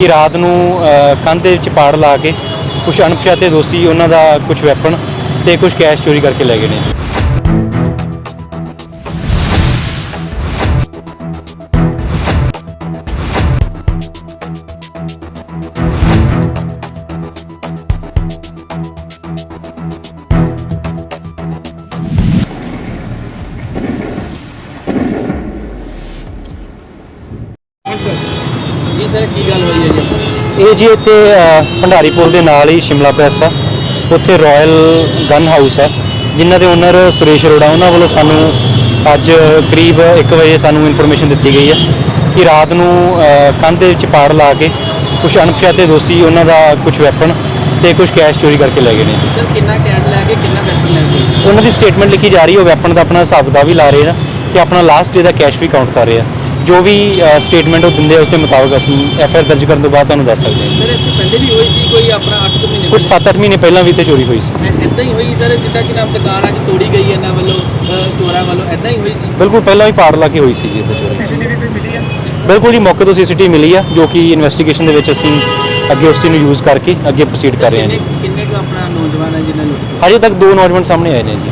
ਕਿ ਰਾਤ ਨੂੰ ਕੰਧ ਦੇ ਵਿੱਚ ਪਾੜ ਲਾ ਕੇ ਕੁਝ ਅਣਪਛਾਤੇ ਦੋਸ਼ੀ, ਉਹਨਾਂ ਦਾ ਕੁਝ ਵੈਪਨ ਤੇ ਕੁਝ ਕੈਸ਼ ਚੋਰੀ ਕਰਕੇ ਲੈ ਗਏ ਨੇ। ਜੀ ਸਰ ਕੀ ਗੱਲ ਹੋਈ ਹੈ ਜੀ? ਇਹ ਜੀ ਇੱਥੇ ਭੰਡਾਰੀ ਪੁਲ ਦੇ ਨਾਲ ਹੀ ਸ਼ਿਮਲਾ ਪ੍ਰੈਸ ਆ। ਉੱਥੇ ਰਾਇਲ ਗਨ ਹਾਊਸ ਹੈ ਜਿਨ੍ਹਾਂ ਦੇ ਓਨਰ ਸੁਰੇਸ਼ ਅਰੋੜਾ ਉਹਨਾਂ ਵੱਲੋਂ ਸਾਨੂੰ ਅੱਜ ਕਰੀਬ 1 ਵਜੇ ਸਾਨੂੰ ਇਨਫੋਰਮੇਸ਼ਨ ਦਿੱਤੀ ਗਈ ਹੈ ਕਿ ਰਾਤ ਨੂੰ ਕੰਧ ਦੇ ਵਿੱਚ ਪਾੜ ਲਾ ਕੇ ਕੁਝ ਅਣਪਛਾਤੇ ਦੋਸ਼ੀ ਉਹਨਾਂ ਦਾ ਕੁਝ ਵੈਪਨ ਤੇ ਕੁਝ ਕੈਸ਼ ਚੋਰੀ ਕਰਕੇ ਲੈ ਗਏ ਨੇ। ਸਰ ਕਿੰਨਾ ਕੈਸ਼ ਲੈ ਕੇ ਕਿੰਨਾ ਵੈਪਨ ਲੈ ਕੇ? ਉਹਨਾਂ ਦੀ ਸਟੇਟਮੈਂਟ ਲਿਖੀ ਜਾ ਰਹੀ ਹੈ ਉਹ ਵੈਪਨ ਦਾ ਆਪਣਾ ਹਿਸਾਬ ਦਾ ਵੀ ਲਾ ਰਹੇ ਨੇ ਤੇ ਆਪਣਾ ਲਾਸਟ ਡੇ ਦਾ ਕੈਸ਼ ਵੀ ਕਾਊਂਟ ਕਰ ਰਹੇ ਆ। ਜੋ ਵੀ ਸਟੇਟਮੈਂਟ ਉਹ ਦਿੰਦੇ ਆ ਉਸ ਦੇ ਮੁਤਾਬਕ ਅਸੀਂ ਐਫ ਆਰ ਦਰਜ ਕਰਨ ਤੋਂ ਬਾਅਦ ਤੁਹਾਨੂੰ ਦੱਸ ਸਕਦੇ ਹਾਂ। ਸਰ ਇੱਥੇ ਪਹਿਲੇ ਵੀ ਹੋਈ ਸੀ ਕੋਈ ਆਪਣਾ 8 ਮਹੀਨੇ ਕੁਝ 7-8 ਮਹੀਨੇ ਪਹਿਲਾਂ ਵੀ ਤੇ ਚੋਰੀ ਹੋਈ ਸੀ। ਇਦਾਂ ਹੀ ਹੋਈ ਸਰ ਜਿੱਦਾਂ ਕਿ ਨਾਮ ਦੁਕਾਨ ਅੱਜ ਤੋੜੀ ਗਈ ਇਹਨਾਂ ਵੱਲੋਂ ਚੋਰਾਂ ਵੱਲੋਂ ਇਦਾਂ ਹੀ ਹੋਈ ਸੀ? ਬਿਲਕੁਲ ਪਹਿਲਾਂ ਵੀ ਪਾੜ ਲਾ ਕੇ ਹੋਈ ਸੀ ਜੀ ਇੱਥੇ ਚੋਰੀ। ਸੀਸੀਟੀਵੀ ਵੀ ਮਿਲੀ ਹੈ ਬਿਲਕੁਲ ਜੀ ਮੌਕੇ ਤੋਂ ਸੀਸੀਟੀਵੀ ਮਿਲੀ ਆ ਜੋ ਕਿ ਇਨਵੈਸਟੀਗੇਸ਼ਨ ਦੇ ਵਿੱਚ ਅਸੀਂ ਅੱਗੇ ਉਸ ਨੂੰ ਯੂਜ਼ ਕਰਕੇ ਅੱਗੇ ਪ੍ਰੋਸੀਡ ਕਰ ਰਹੇ ਹਾਂ ਜੀ। ਕਿੰਨੇ ਕਿੰਨੇ ਕੁ ਆਪਣਾ ਨੌਜਵਾਨ ਹੈ ਜਿਨ੍ਹਾਂ ਨੂੰ? ਹਜੇ ਤੱਕ ਦੋ ਨੌਜਵਾਨ ਸਾਹਮਣੇ ਆਏ ਨੇ ਜੀ।